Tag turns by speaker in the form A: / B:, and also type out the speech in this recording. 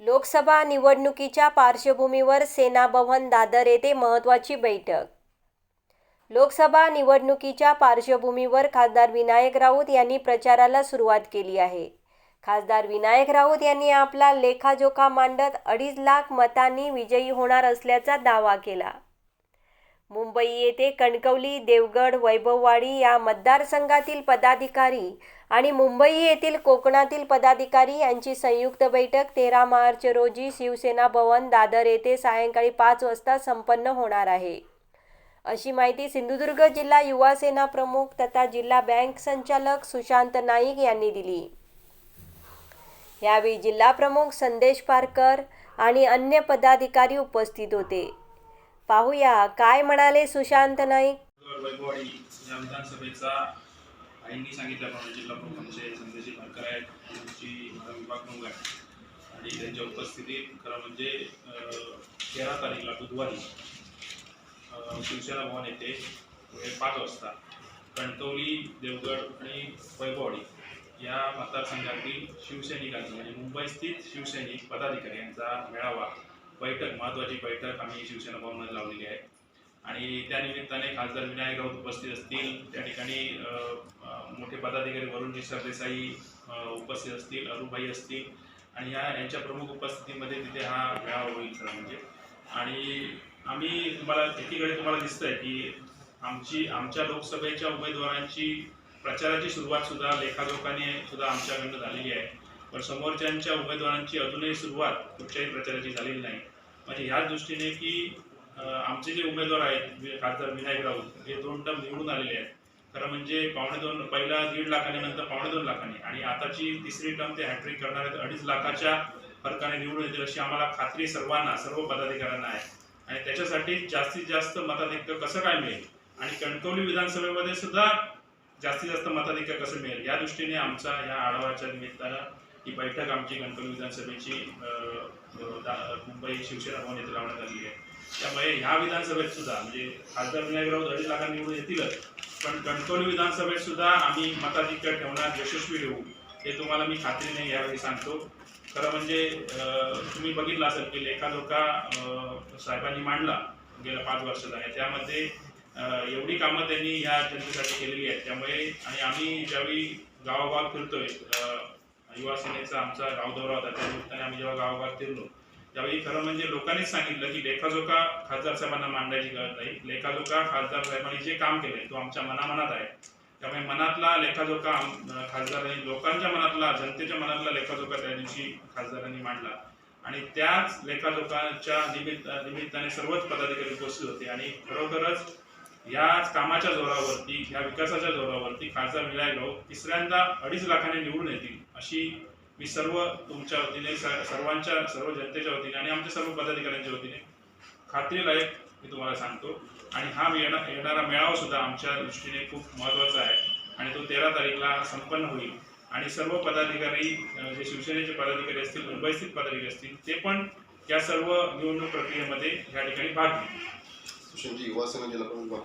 A: लोकसभा निवडणुकीच्या पार्श्वभूमीवर सेना भवन दादर येथे महत्त्वाची बैठक. लोकसभा निवडणुकीच्या पार्श्वभूमीवर खासदार विनायक राऊत यांनी प्रचाराला सुरुवात केली आहे. खासदार विनायक राऊत यांनी आपला लेखाजोखा मांडत अडीच लाख मतांनी विजयी होणार असल्याचा दावा केला. मुंबई येथे कणकवली देवगड वैभववाडी या मतदारसंघातील पदाधिकारी आणि मुंबई येथील कोकणातील पदाधिकारी यांची संयुक्त बैठक तेरा मार्च रोजी शिवसेना भवन दादर येथे सायंकाळी पाच वाजता संपन्न होणार आहे. अशी माहिती सिंधुदुर्ग जिल्हा युवा सेना प्रमुख तथा जिल्हा बँक संचालक सुशांत नाईक यांनी दिली. यावेळी जिल्हा प्रमुख संदेश पारकर आणि अन्य पदाधिकारी उपस्थित होते. पाहूया. काय म्हणाले सुशांत नाईक?
B: वैभववाडी विधानसभेचा आईंनी सांगितल्याप्रमाणे जिल्हा प्रमुखांचे संदेशी भाकर आहेत त्यांची विभाग प्रमुख आहे. आणि त्यांच्या उपस्थितीत खरं म्हणजे तेरा तारीखला बुधवारी शिवसेना भवन येथे पुढे पाच वाजता कणकवली देवगड आणि वैभववाडी या मतदारसंघातील शिवसैनिकांची म्हणजे मुंबई स्थित शिवसैनिक पदाधिकारी यांचा मेळावा बैठक महत्त्वाची बैठक आम्ही शिवसेना भवनात लावलेली आहे. आणि त्यानिमित्ताने खासदार विनायक राऊत उपस्थित असतील. त्या ठिकाणी मोठे पदाधिकारी वरुणजी सरदेसाई उपस्थित असतील अरुभाई असतील. आणि या यांच्या प्रमुख उपस्थितीमध्ये तिथे हा मेळावा होईल सर म्हणजे. आणि आम्ही तुम्हाला एकीकडे तुम्हाला दिसतंय की आमची आमच्या लोकसभेच्या उमेदवारांची प्रचाराची सुरुवात सुद्धा लेखाजोखाने सुद्धा आमच्याकडनं झालेली आहे. पण समोरच्यांच्या उमेदवारांची अजूनही सुरुवात कुठच्याही प्रचाराची झालेली नाही. म्हणजे ह्याच दृष्टीने की आमचे जे उमेदवार आहेत खासदार विनायक राऊत हे दोन टर्म निवडून आलेले आहेत. खरं म्हणजे पावणे दोन पहिला दीड लाखाने नंतर पावणे दोन लाखाने. आणि आताची तिसरी टर्म ते हॅट्रिक करणार आहेत अडीच लाखाच्या फरकाने निवडून येतील अशी आम्हाला खात्री सर्वांना सर्व पदाधिकाऱ्यांना आहे. आणि त्याच्यासाठी जास्तीत जास्त मताधिक्य कसं काय मिळेल? आणि कणकवली विधानसभेमध्ये सुद्धा जास्तीत जास्त मताधिक्य कसं मिळेल? या दृष्टीने आमचा या आढावाच्या निमित्तानं ही बैठक आमची कणकवली विधानसभेची मुंबई शिवसेना भवन येथे लावण्यात आली आहे. त्यामुळे ह्या विधानसभेत सुद्धा म्हणजे खासदार विनायकराव राऊत अडीच निवडून येतीलच पण कणकवली विधानसभेत सुद्धा आम्ही मताधिक्य ठेवण्यात यशस्वी होऊ हे तुम्हाला मी खात्रीने यावेळी सांगतो. खरं म्हणजे तुम्ही बघितलं असेल की लेखाजोखा अं, साहेबांनी मांडला गेल्या पाच वर्षाचा आहे त्यामध्ये एवढी कामं त्यांनी ह्या जनतेसाठी केलेली आहेत. त्यामुळे आणि आम्ही ज्यावेळी गावागावात फिरतोय युवा सेनेचा आमचा गाव दौरा होता त्या निमित्ताने आम्ही जेव्हा गावागावात फिरलो त्यावेळी खरं म्हणजे लोकांनीच सांगितलं की लेखाजोखा खासदार साहेबांना मांडायची गरज नाही. लेखाजोखा खासदार साहेबांनी जे काम केले तो आमच्या मनामनात आहे. त्यामुळे मनातला लेखाजोखा खासदारांनी लोकांच्या मनातला जनतेच्या मनातला लेखाजोखा त्या दिवशी खासदारांनी मांडला. आणि त्याच लेखाजोखाच्या निमित्त निमित्ताने सर्वच पदाधिकारी उपस्थित होते आणि खरोखरच याच कामाच्या जोरावरती ह्या विकासाच्या जोरावरती खासदार विनायक राऊत तिसऱ्यांदा अडीच लाखाने निवडून येतील अशी मी सर्व तुमच्या वतीने सर्वांच्या सर्व जनतेच्या वतीने आणि आमच्या सर्व पदाधिकाऱ्यांच्या वतीने खात्रीलायक मी तुम्हाला सांगतो. आणि हा येणा येणारा मेळावा सुद्धा आमच्या दृष्टीने खूप महत्त्वाचा आहे आणि तो तेरा तारीखला संपन्न होईल. आणि सर्व पदाधिकारी जे शिवसेनेचे पदाधिकारी असतील मुंबईस्थित पदाधिकारी असतील ते पण या सर्व निवडणूक प्रक्रियेमध्ये या ठिकाणी भाग घेतील.
C: सुशांतजी युवा सेना जिल्हा प्रमुख